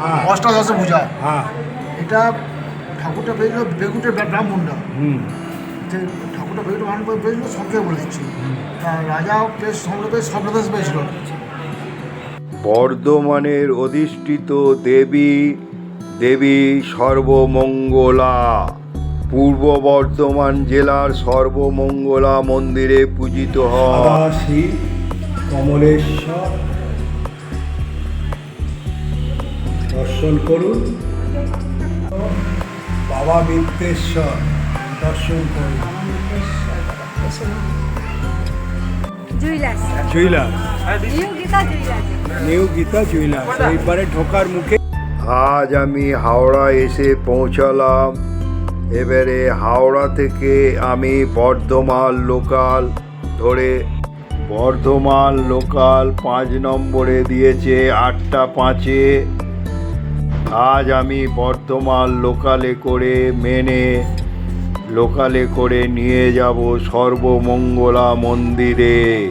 হ্যাঁ। অষ্টাদশে পূজা। হ্যাঁ। এটা ঠাকুরটা পেয়েছিল বেগুটের ব্রাহ্মণরা। যে ঠাকুরটা বেগুটে ব্রাহ্মণ পেয়েছিল সবকে বলে দিচ্ছি। তা রাজা পেয়ে সঙ্গে পেয়ে পেয়েছিল বর্ধমানের অধিষ্ঠিত দেবী দেবী সর্বমঙ্গলা। পূর্ব বর্ধমান জেলার সর্বমঙ্গলা মন্দিরে পূজিত হয় কমলেশ্বর দর্শন করুন। বাবা বিদ্যেশ্বর দর্শন করুন। Jewellers jeweller new Gita jewellers new Gita এইবারে ঢোকার মুখে আজ আমি হাওড়া এসে পৌঁছালাম। এবারে হাওড়া থেকে আমি বর্ধমান লোকাল ধরে বর্ধমান লোকাল পাঁচ নম্বরে দিয়েছে আটটা পাঁচে। আজ আমি বর্ধমান লোকালে করে মেনে, লোকালে করে নিয়ে যাব সর্বমঙ্গলা মন্দিরে।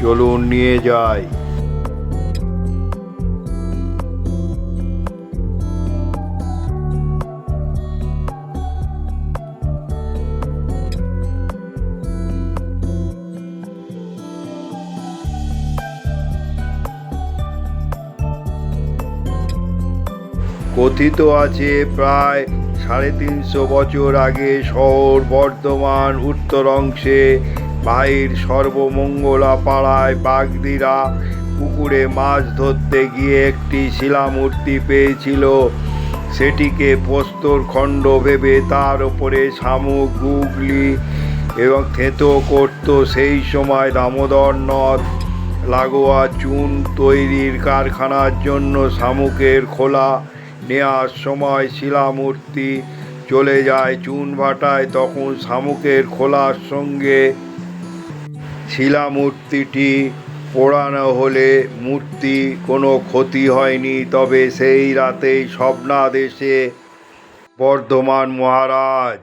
চলুন নিয়ে যাই। কথিত আছে প্রায় সাড়ে তিনশো বছর আগে শহর বর্ধমান উত্তর অংশে। ভাইয়ের সর্বমঙ্গলা পাড়ায় বাগদিরা পুকুরে মাছ ধরতে গিয়ে একটি শিলামূর্তি পেয়েছিল। সেটিকে প্রস্তর খণ্ড ভেবে তার ওপরে শামুক, গুগলি এবং থেঁতো করত। সেই সময় দামোদর নদ লাগোয়া চুন তৈরির কারখানার জন্য শামুকের খোলা নেওয়ার সময় শিলামূর্তি চলে যায়, চুন ভাটায় তখন শামুকের খোলার সঙ্গে। শিলামূর্তিটি পোড়ানো হলে মূর্তি কোনো ক্ষতি হয়নি, তবে সেই রাতেই স্বপ্নাদেশে। বর্ধমান মহারাজ,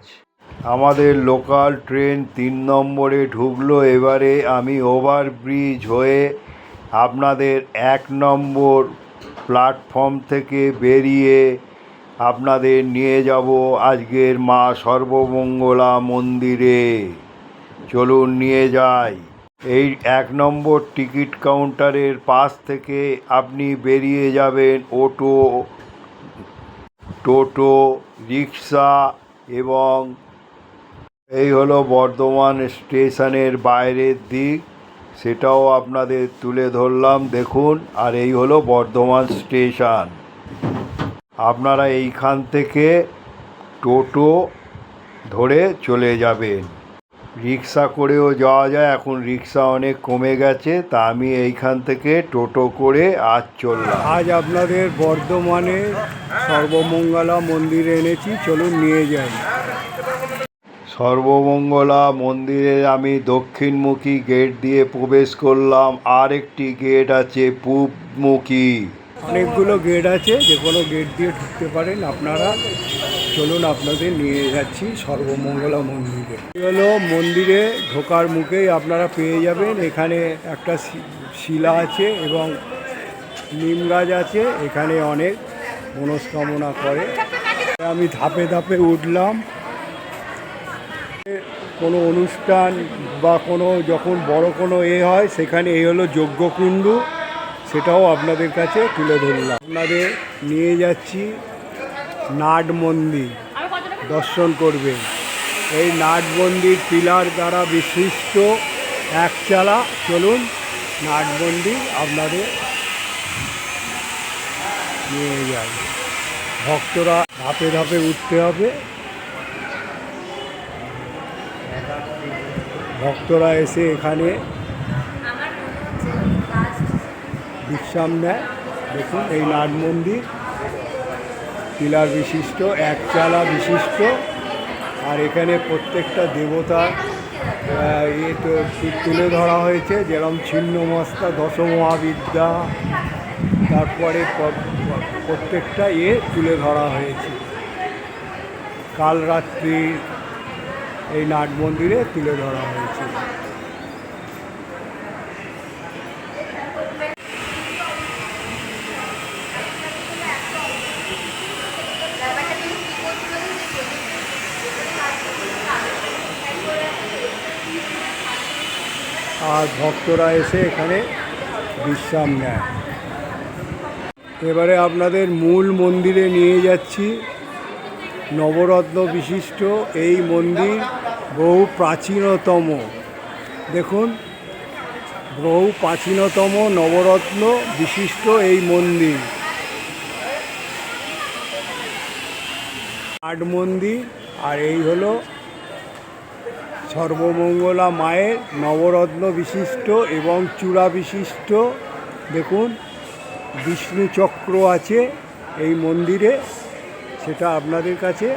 আমাদের লোকাল ট্রেন তিন নম্বরে ঢুকলো, এবারে আমি ওভারব্রিজ হয়ে আপনাদের এক নম্বর প্ল্যাটফর্ম থেকে বেরিয়ে আপনাদের নিয়ে যাব আজকের মা সর্বমঙ্গলা মন্দিরে। চলুন নিয়ে যাই। এই এক নম্বর টিকিট কাউন্টারের পাশ থেকে আপনি বেরিয়ে যাবেন অটো, টোটো, রিক্সা এবং এই হলো বর্ধমান স্টেশনের বাইরের দিক। সেটাও আপনাদের তুলে ধরলাম, দেখুন, আর এই হলো বর্ধমান স্টেশন। আপনারা এইখান থেকে টোটো ধরে চলে যাবেন। রিক্সা করেও যাওয়া যায়, এখন রিক্সা অনেক কমে গেছে, তা আমি এইখান থেকে টোটো করে আজ চললাম। আজ আপনাদের বর্ধমানে সর্বমঙ্গলা মন্দিরে এনেছি, চলুন নিয়ে যাই। সর্বমঙ্গলা মন্দিরে আমি দক্ষিণমুখী গেট দিয়ে প্রবেশ করলাম। আর একটি গেট আছে পূবমুখী। অনেকগুলো গেট আছে, যে কোনো গেট দিয়ে ঢুকতে পারেন আপনারা। চলুন আপনাদের নিয়ে যাচ্ছি সর্বমঙ্গলা মন্দিরে। হলো মন্দিরে ঢোকার মুখেই আপনারা পেয়ে যাবেন। এখানে একটা শিলা আছে এবং নিম গাছ আছে। এখানে অনেক মনস্কামনা করে। আমি ধাপে ধাপে উঠলাম। কোনো অনুষ্ঠান বা কোনো যখন বড় কোনো এ হয়, সেখানে এই হলো যজ্ঞকুণ্ড। সেটাও আপনাদের কাছে তুলে ধরলাম। আপনাদের নিয়ে যাচ্ছি নাট মন্দির। দর্শন করবেন। এই নাট মন্দির পিলার দ্বারা বিশিষ্ট একচালা চলুন নাট মন্দির আপনাদের নিয়ে যায় ভক্তরা ধাপে ধাপে উঠতে হবে। ভক্তরা এসে এখানে বিশ্রাম নেয়। দেখুন এই নাট মন্দির। পিলার বিশিষ্ট একচালা বিশিষ্ট। আর এখানে প্রত্যেকটা দেবতা আহ, ইয়ে তুলে ধরা হয়েছে যেরকম ছিন্নমস্তা দশমহাবিদ্যা। তারপরে প্রত্যেকটা ইয়ে তুলে ধরা হয়েছে। কাল রাত্রি এই নাট মন্দিরে তুলে ধরা হয়েছিল আর ভক্তরা এসে এখানে বিশ্রাম নেয়। এবারে আপনাদের মূল মন্দিরে নিয়ে যাচ্ছি। নবরত্ন বিশিষ্ট এই মন্দির বহু প্রাচীনতম। দেখুন, বহু প্রাচীনতম নবরত্ন বিশিষ্ট এই মন্দির। আট মন্দির, আর এই হলো সর্বমঙ্গলা মায়ের নবরত্ন বিশিষ্ট এবং চূড়া বিশিষ্ট। দেখুন, বিষ্ণু চক্র আছে এই মন্দিরে। সেটা আপনাদের কাছে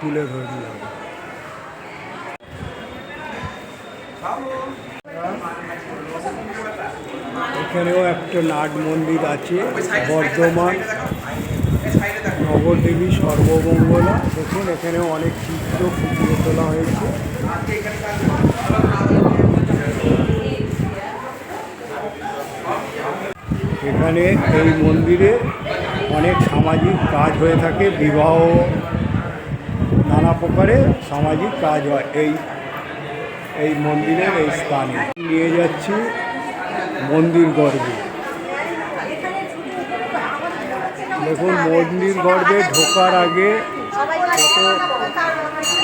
তুলে ধরলাম। এখানেও একটা নাট মন্দির আছে, বর্ধমান। নবদেবী সর্বমঙ্গলা। দেখুন, এখানেও অনেক চিত্র ফুটিয়ে তোলা হয়েছে। এখানে এই মন্দিরে অনেক সামাজিক কাজ হয়ে থাকে, বিবাহ, নানা প্রকারে সামাজিক কাজ হয়। এই এই মন্দিরের এই স্থানে। নিয়ে যাচ্ছি মন্দির গর্বে দেখুন, মন্দির গর্বে ঢোকার আগে কত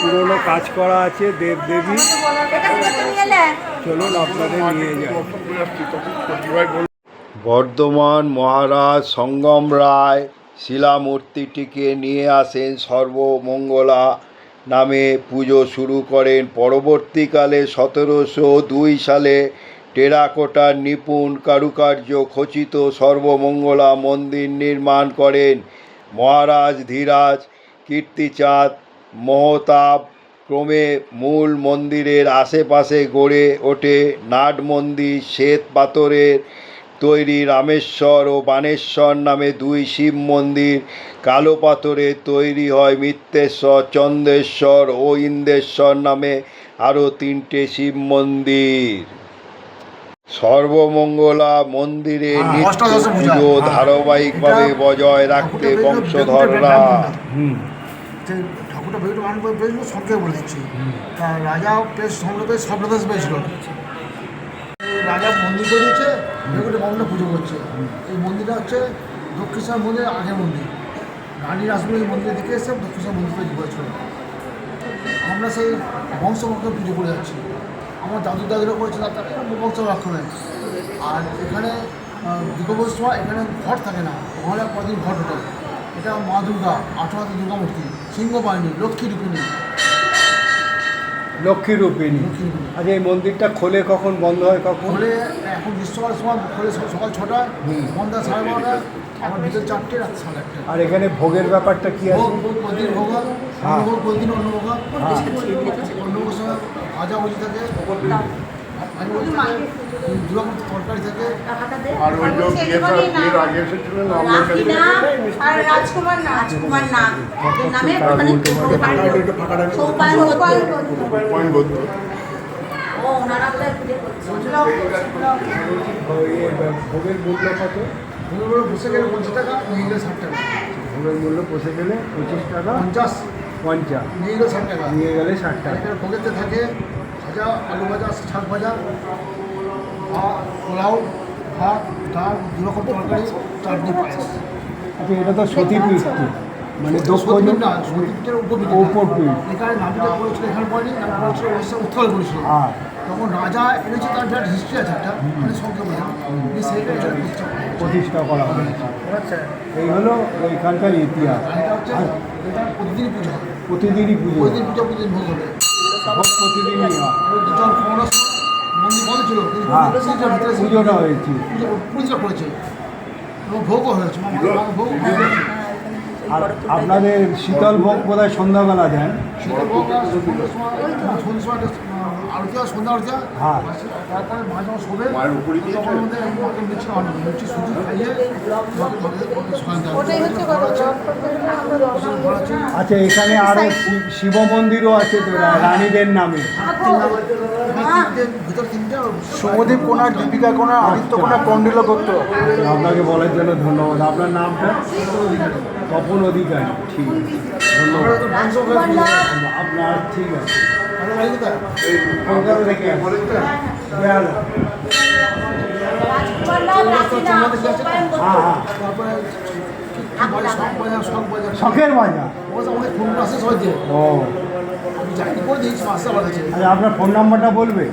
পুরনো কাজ করা আছে, দেবদেবী, চলুন আপনাদের নিয়ে যাই। বর্ধমান মহারাজ সঙ্গম রায় শিলামূর্তিটিকে নিয়ে আসেন সর্বমঙ্গলা নামে পুজো শুরু করেন। পরবর্তীকালে সতেরোশো দুই সালে টেরাকোটার নিপুণ কারুকার্য খচিত সর্বমঙ্গলা মন্দির নির্মাণ করেন। মহারাজ ধীরাজ, কীর্তিচাঁদ, মহতাব ক্রমে মূল মন্দিরের আশেপাশে গড়ে ওঠে। নাট মন্দির, শ্বেত পাথরের তৈরি রামেশ্বর ও বানেশ্বর নামে দুই শিব মন্দির। কালো পাথরে তৈরি হয় মিত্রেশ্বর চন্দ্রেশ্বর ও ইন্দ্রেশ্বর নামে আরও তিনটে শিব মন্দির। সর্বমঙ্গলা মন্দিরে হ্যাঁ, নিত্য পুজো। হ্যাঁ। ধারাবাহিকভাবে বজায় রাখতে বংশধররা। ঠাকুরটা মান বলে দিচ্ছি। রাজা সম্রাট রাজা মন্দির করেছে বেগুনে ভবনে পুজো করছে। এই মন্দিরটা হচ্ছে দক্ষিণেশ্বর মন্দিরের আগের মন্দির। রানী রাসমণি মন্দিরে দেখে এসে দক্ষিণেশ্বর মন্দির তৈরি করেছিল আমরা সেই বংশ বংশ পুজো করে যাচ্ছি। আমার দাদু দাদুরা করেছে তার বংশ রক্ষণে। আর এখানে দীর্ঘবর্ষ সময় এখানে ঘট থাকে না। ঘরে কদিন ঘট ওঠে এটা মা দুর্গা আঠারো দুর্গা মূর্তি সিংহ বাহিনী লক্ষ্মী রূপিণী। লক্ষ্মী রূপিণী আচ্ছা এই মন্দিরটা খোলে কখন? বন্ধ হয় কখন? খোলে এখন গ্রীষ্মকালের সময় খোলে সকাল ছটায়। বন্ধ সাড়ে বারোটায় আমার বিকেল চারটে রাত সাড়ে একটা আর এখানে ভোগের ব্যাপারটা কি আছে? ভোগ ভোগ প্রতিদিন ভোগ হয়। অন্ন ভোগ প্রতিদিন অন্ন ভোগ হয়। হ্যাঁ। সময় ভাজা ভুজি থাকে। তরকারি থাকে আর ওই যে বিয়ের আগে এসেছিলেন আপনার কাছে আর রাজকুমার নাগ রাজকুমার নাগ নামে ওখানে সৌপাল পয়েন্ট বলতে ও ওনারা বোধহয় পুজো ভোগের মূল্য কত? ভোগের বসে গেলে পঞ্চাশ টাকা নিয়ে ষাট টাকা। ভোগের মূল্য বসে গেলে পঁচিশ টাকা? পঞ্চাশ। পঞ্চাশ। নিয়ে গেলে ষাট টাকা। নিয়ে গেলে ষাট টাকা। ভোগেতে থাকে ভাজা আলু ভাজা শাক ভাজা ভাত পোলাও ভাত ডাল দু রকম তরকারি চাটনি পায়েস। আচ্ছা এটা তো সতী পীঠ মানে দক্ষ সতীপীঠ না সতীপীঠের। এখানে নামটা পড়েছিল এখানে পড়েনি ওড়িশা উৎকল পড়েছিল হ্যাঁ তখন রাজা এনেছে তার বিরাট হিস্ট্রি আছে একটা মানে সংক্ষেপে সেইটা প্রতিষ্ঠা করা হয়েছে। এই হলো ওইখানকার ইতিহাস। আর এটা হচ্ছে এটা প্রতিদিনই পুজো প্রতিদিনই পুজো। প্রতিদিন পুজো প্রতিদিন ভোগ হবে। ভোগ প্রতিদিনই হয়। মন্দির বন্ধ ছিল হ্যাঁ। পুজোটা হয়েছে। পুজো পুজো করেছে। এবং ভোগও হয়েছে ভোগ আর আপনাদের শীতল ভোগ বোধ হয় সন্ধ্যাবেলা দেন। শীতল ভোগ সময় আরতি হয় সন্ধ্যা আরতি। হ্যাঁ। তারপরে মা যখন শোবে। তখন আমাদের মাকে মিষ্টি মিষ্টি সুজি খাইয়ে হয়। আচ্ছা এখানে আরও শিব মন্দিরও আছে তো রানীদের নামে? শুভদীপ কোনার দীপিকা কোনার আদিত্য কোনার কন্ডিল করতো আপনাকে বলার জন্য ধন্যবাদ। আপনার নামটা? তপন অধিকারী। ঠিক আছে। আপনার ঠিক আছে হ্যাঁ হ্যাঁ শখের বাজার ও। আচ্ছা আপনার ফোন নাম্বারটা বলবে?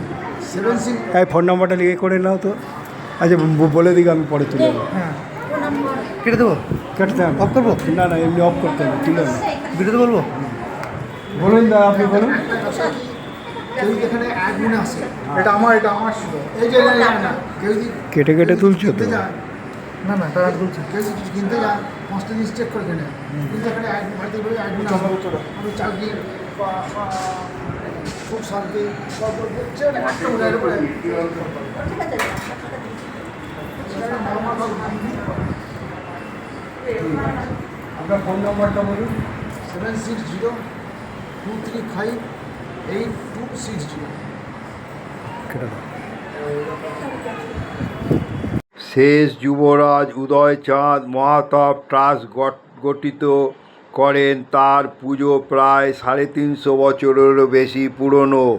সেভেন সিক্স হ্যাঁ ফোন নাম্বারটা লিখে করে নাও তো। আচ্ছা বলে দিকে আমি পরে তুলে নেব। কেটে দেবো? কেটে দেন। অফ করব? না না এমনি অফ করতে হবে তুলে নেব ভিডিওতে বলব? বলুন দা আপনি বলুন। কেউ এখানে অ্যাডমিন আসে এটা আমার এটা আমার ছিল। এই যে না, না, না, কেউ যদি কেটে কেটে তুলছো তো? না না তারা যদি কিনতে যায়? পাঁচটা জিনিস চেক করে কেনে। কিন্তু এখানে admin- অ্যাডমিন আমি চাকরি বা বা খুব শান্তি। সব দেখছে একটা উদাহরণ করে আপনার ফোন নাম্বারটা বলুন। Seven six zero two three five eight two six zero শেষ যুবরাজ উদয়চাঁদ মহাতাব ট্রাস্ট গঠ- গঠিত করেন। তার পুজো প্রায় সাড়ে তিনশো বছরেরও বেশি পুরনো।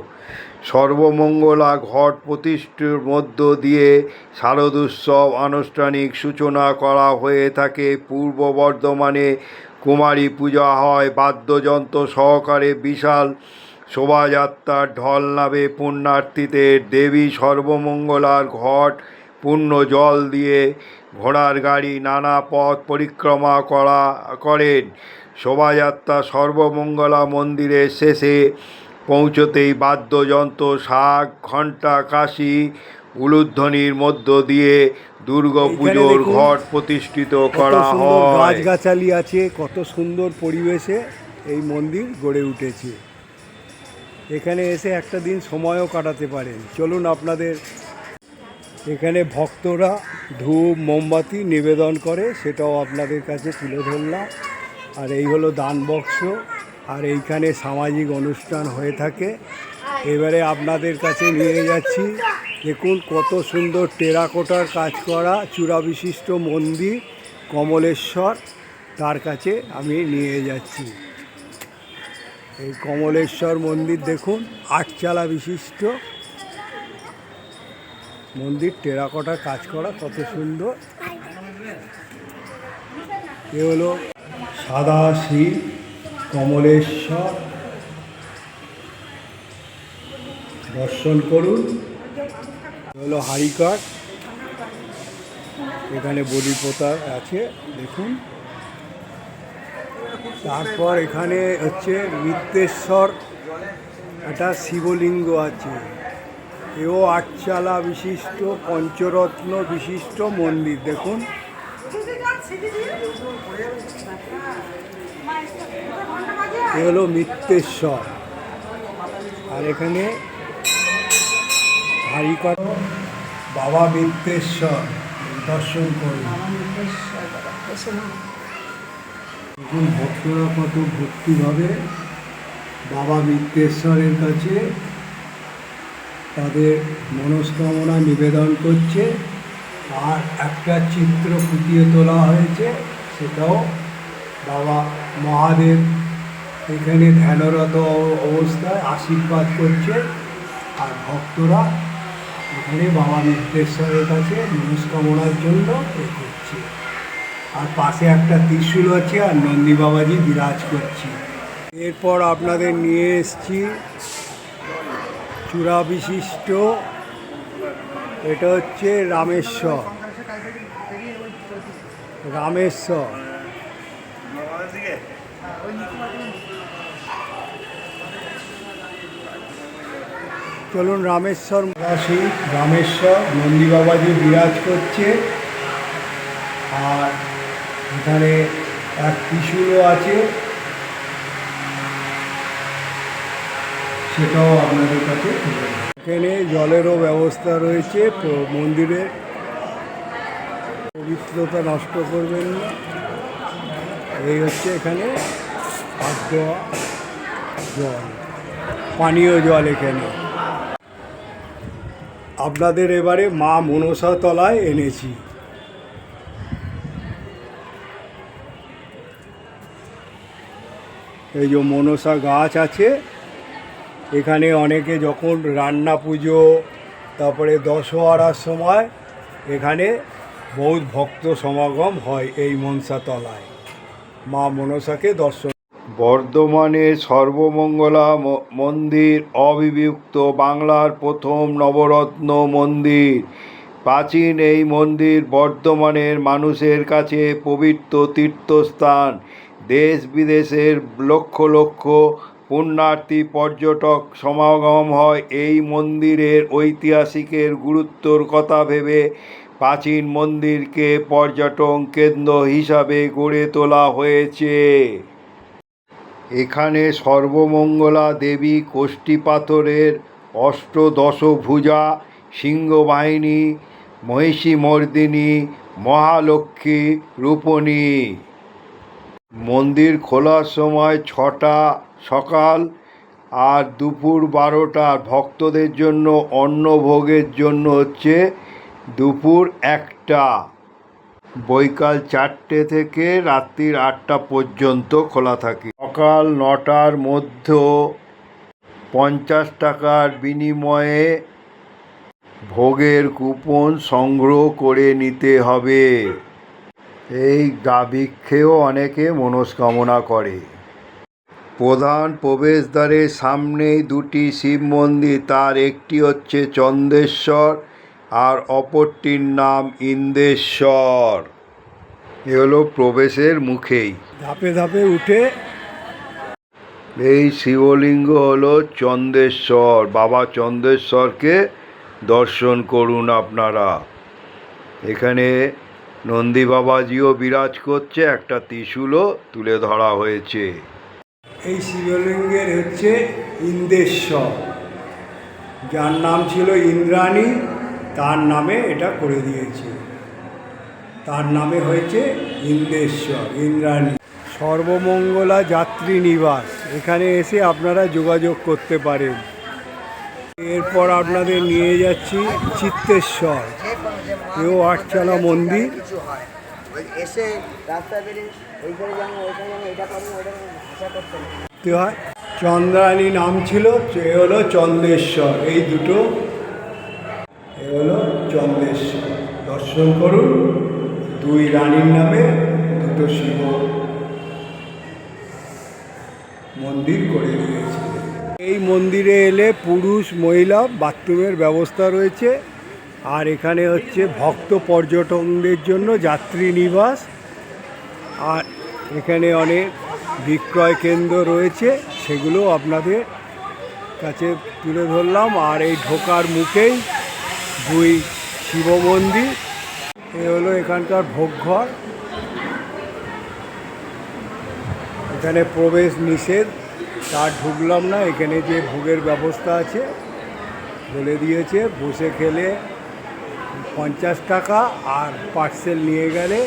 সর্বমঙ্গলা ঘট প্রতিষ্ঠার মধ্য দিয়ে শারদোৎসব আনুষ্ঠানিক সূচনা করা হয়ে থাকে। পূর্ব বর্ধমানে কুমারী পূজা হয়। বাদ্যযন্ত্র সহকারে বিশাল শোভাযাত্রার ঢল নামে পুণ্যার্থীদের দেবী সর্বমঙ্গলার ঘট পূর্ণ জল দিয়ে ঘোড়ার গাড়ি নানা পথ পরিক্রমা করা, করেন। শোভাযাত্রা সর্বমঙ্গলা মন্দিরের শেষে পৌঁছতেই বাদ্যযন্ত্র শাক ঘণ্টা কাশি উলুধ্বনির মধ্য দিয়ে দুর্গাপুজোর ঘট প্রতিষ্ঠিত করা হয়। গাছগাছালি আছে কত সুন্দর পরিবেশে এই মন্দির গড়ে উঠেছে। এখানে এসে একটা দিন সময়ও কাটাতে পারেন। চলুন আপনাদের এখানে ভক্তরা ধূপ মোমবাতি নিবেদন করে সেটাও আপনাদের কাছে তুলে ধরলাম। আর এই হলো দান বক্স। আর এইখানে সামাজিক অনুষ্ঠান হয়ে থাকে। এবারে আপনাদের কাছে নিয়ে যাচ্ছি। দেখুন কত সুন্দর টেরাকোটার কাজ করা চূড়া বিশিষ্ট মন্দির, কমলেশ্বর। তার কাছে আমি নিয়ে যাচ্ছি। এই কমলেশ্বর মন্দির দেখুন, আটচালা বিশিষ্ট। মন্দির, টেরাকোটার কাজ করা কত সুন্দর। এ হলো সাদা শিব কমলেশ্বর, দর্শন করুন। হলো হারিকাট এখানে বলি পোতার আছে, দেখুন। তারপর এখানে হচ্ছে মিত্রেশ্বর একটা শিবলিঙ্গ আছে। এও আটচালা বিশিষ্ট, পঞ্চরত্ন বিশিষ্ট মন্দির, দেখুন। এ হলো মিত্রেশ্বর আর এখানে হারিকট বাবা মিত্রেশ্বর দর্শন করুন। দেখুন ভক্তরা কত ভক্তি হবে বাবা মিত্রেশ্বরের কাছে তাদের মনস্কামনা নিবেদন করছে। আর একটা চিত্র ফুটিয়ে তোলা হয়েছে সেটাও বাবা মহাদেব এখানে ধ্যানরত অবস্থায় আশীর্বাদ করছে আর ভক্তরা এখানে বাবা মিত্রেশ্বরের কাছে মনস্কামনার জন্য এ করছে। আর পাশে একটা ত্রিশূল আছে আর নন্দী বাবাজি বিরাজ করছি। এরপর আপনাদের নিয়ে এসছি চূড়া বিশিষ্ট, এটা হচ্ছে রামেশ্বর। রামেশ্বর। চলুন রামেশ্বর আসি রামেশ্বর নন্দী বাবাজি বিরাজ করছে। আর এখানে এক ত্রিশূলও আছে। সেটাও আপনাদের কাছে এখানে জলেরও ব্যবস্থা রয়েছে তো মন্দিরে পবিত্রতা নষ্ট করবেন না। এই হচ্ছে এখানে জল পানীয় জল এখানে। আপনাদের এবারে মা মনসা তলায় এনেছি। এই যে মনসা গাছ আছে, এখানে অনেকে যখন রান্না পুজো, তারপরে দশহরার সময় এখানে বহুত ভক্ত সমাগম হয় এই মনসাতলায় মা মনসাকে দর্শন বর্ধমানে সর্বমঙ্গলা মন্দির অবিভক্ত বাংলার প্রথম নবরত্ন মন্দির। প্রাচীন এই মন্দির বর্ধমানের মানুষের কাছে পবিত্র তীর্থস্থান। দেশ বিদেশের লক্ষ লক্ষ পুণ্যার্থী পর্যটক সমাগম হয় এই মন্দিরের ঐতিহাসিকের গুরুত্বর কথা ভেবে প্রাচীন মন্দিরকে পর্যটন কেন্দ্র হিসাবে গড়ে তোলা হয়েছে। এখানে সর্বমঙ্গলা দেবী কোষ্ঠী পাথরের অষ্টদশভুজা, সিংহবাহিনী মহিষী মর্দিনী মহালক্ষ্মী, রূপণী। মন্দির খোলার সময় ছটা সকাল আর দুপুর বারোটা ভক্তদের জন্য অন্নভোগের জন্য হচ্ছে দুপুর একটা। বৈকাল চারটে থেকে রাত্রির আটটা পর্যন্ত খোলা থাকে। সকাল নটার মধ্যে পঞ্চাশ টাকার বিনিময়ে ভোগের কুপন সংগ্রহ করে নিতে হবে। এই দাবিক্ষেও অনেকে মনস্কামনা করে। প্রধান প্রবেশদ্বারের সামনেই দুটি শিব মন্দির, তার একটি হচ্ছে চন্দেশ্বর আর অপরটির নাম ইন্দেশ্বর। এ হলো প্রবেশের মুখেই। ধাপে ধাপে উঠে এই শিবলিঙ্গ হলো চন্দেশ্বর। বাবা চন্দেশ্বরকে দর্শন করুন আপনারা। এখানে নন্দী বাবাজিও বিরাজ করছে একটা ত্রিশূলও তুলে ধরা হয়েছে। এই শিবলিঙ্গের হচ্ছে ইন্দেশ্বর। যার নাম ছিল ইন্দ্রাণী। তার নামে এটা করে দিয়েছে। তার নামে হয়েছে ইন্দেশ্বর ইন্দ্রাণী। সর্বমঙ্গলা যাত্রী নিবাস। এখানে এসে আপনারা যোগাযোগ করতে পারেন। এরপর আপনাদের নিয়ে যাচ্ছি চিত্তেশ্বর। এও আটচালা মন্দির। এসে রাস্তা বেরিয়ে এইখানে যেমন ওইখানে যেমন এটা করব ওইটা ভাষা করতে হয় চন্দ্রাণী নাম ছিল এ হলো চন্দ্রেশ্বর। এই দুটো এ হলো চন্দ্রেশ্বর। দর্শন করুন, দুই রানীর নামে দুটো শিব মন্দির করে দিয়েছে। এই মন্দিরে এলে পুরুষ, মহিলা বাথরুমের ব্যবস্থা রয়েছে। আর এখানে হচ্ছে ভক্ত পর্যটকদের জন্য যাত্রী নিবাস। আর এখানে অনেক বিক্রয় কেন্দ্র রয়েছে সেগুলো আপনাদের কাছে তুলে ধরলাম। আর এই ঢোকার মুখেই দুই শিব মন্দির। এ হলো এখানকার ভোগঘর। এখানে প্রবেশ নিষেধ তার ঢুকলাম না, এখানে যে ভোগের ব্যবস্থা আছে, বলে দিয়েছে, বসে খেলে পঞ্চাশ টাকা আর পার্সেল নিয়ে গেলে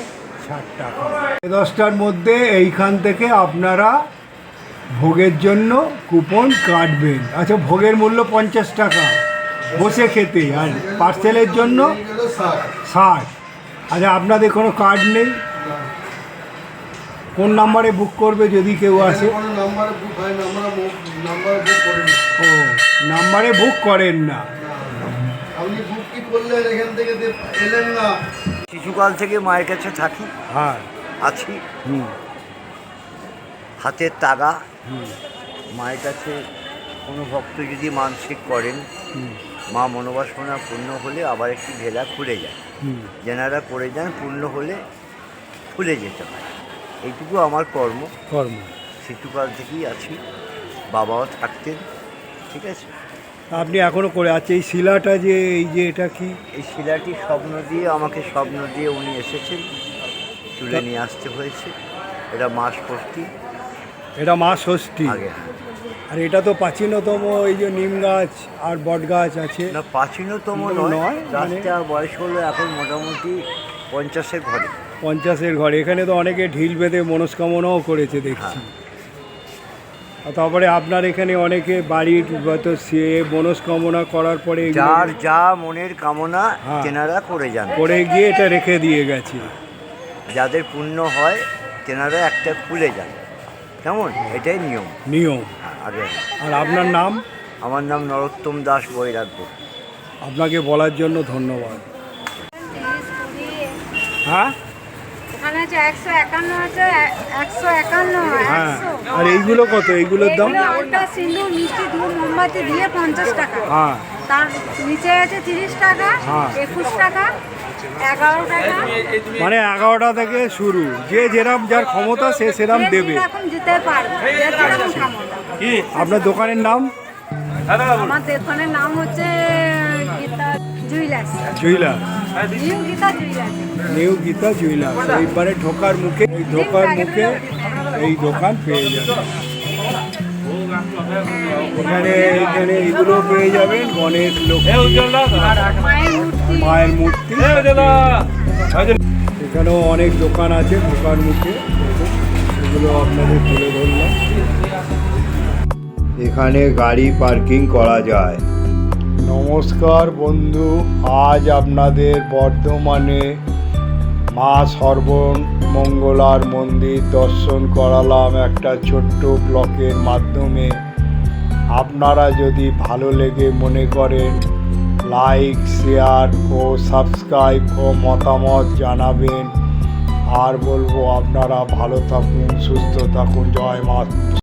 ষাট টাকা। দশটার মধ্যে এইখান থেকে আপনারা ভোগের জন্য কুপন কাটবেন। আচ্ছা ভোগের মূল্য পঞ্চাশ টাকা। বসে খেতে আর পার্সেলের জন্য ষাট। আচ্ছা আপনাদের কোনো কার্ড নেই? কোন নাম্বারে বুক করবে যদি কেউ আসে? নাম্বারে বুক না আমরা নাম্বারে বুক করি না। ও নাম্বারে বুক করেন না। আপনি বুক কি করলেন এখান থেকে না? শিশুকাল থেকে মায়ের কাছে থাকি। হ্যাঁ। আছি। হুম। হাতের তাগা। হুম। মায়ের কাছে কোনো ভক্ত যদি মানসিক করেন হুম। মা মনোবাসনা পূর্ণ হলে আবার একটি ভেলা খুলে যায়। যেনারা করে যান পূর্ণ হলে খুলে যেতে হয়। এইটুকু আমার কর্ম। কর্ম। শিশুকাল থেকেই আছি। বাবাও থাকতেন ঠিক আছে? আপনি এখনও করে আছে এই শিলাটা যে এই যে এটা কি? এই শিলাটি স্বপ্ন দিয়ে আমাকে স্বপ্ন দিয়ে উনি এসেছেন। তুলে নিয়ে আসতে হয়েছে। এটা মাস ষষ্ঠী এটা মা ষষ্ঠী। আগে আর এটা তো প্রাচীনতম এই যে নিম গাছ আর বট গাছ আছে। না প্রাচীনতম নয়, মানে- গাছটা বয়স হলো এখন মোটামুটি পঞ্চাশের ঘরে। পঞ্চাশের ঘরে। এখানে তো অনেকে ঢিল বেঁধে মনস্কামনাও করেছে দেখছি। আর তারপরে আপনার এখানে অনেকে বাড়ির হয়তো সে মনস্কামনা করার পরে যার যা মনের কামনা হ্যাঁ। তেনারা করে যান। করে গিয়ে এটা রেখে দিয়ে গেছে। যাদের পুণ্য হয় তেনারা একটা খুলে যান। কেমন? এটাই নিয়ম। নিয়ম। আগে। আর আপনার নাম? আমার নাম নরোত্তম দাস বৈরাগ্য। আপনাকে বলার জন্য ধন্যবাদ। হ্যাঁ? একশো একান্ন আছে একশো একান্ন হ্যাঁ। আর এইগুলো কত? এইগুলোর দাম? এগুলো আলতা মিষ্টি ধূপ মোমবাতি দিয়ে পঞ্চাশ টাকা। হ্যাঁ। তার নিচে আছে তিরিশ টাকা হ্যাঁ। একুশ টাকা মানে এগারোটা থেকে শুরু। যে যেরাম যার ক্ষমতা সে সেরাম দেবে। ক্ষমতা? আপনার দোকানের নাম? আমার দোকানের নাম হচ্ছে নিউ গীতা গীতা জুইলার এইবারে ঢোকার মুখে এই ঢোকার মুখে এই দোকান পেয়ে যাবেন এখানে এখানে এইগুলো পেয়ে যাবেন গণেশ লক্ষ্মী মায়ের মূর্তি। এখানেও অনেক দোকান আছে ঢোকার মুখে। এগুলো আপনাদের তুলে ধরলাম। এখানে গাড়ি পার্কিং করা যায়। নমস্কার বন্ধু আজ আপনাদের বর্ধমানে মা সর্বমঙ্গলার মন্দির দর্শন করালাম একটা ছোট্ট ব্লকের মাধ্যমে। আপনারা যদি ভালো লেগে মনে করেন, লাইক, শেয়ার ও সাবস্ক্রাইব ও মতামত জানাবেন। আর বলব আপনারা ভালো থাকুন, সুস্থ থাকুন। জয় মা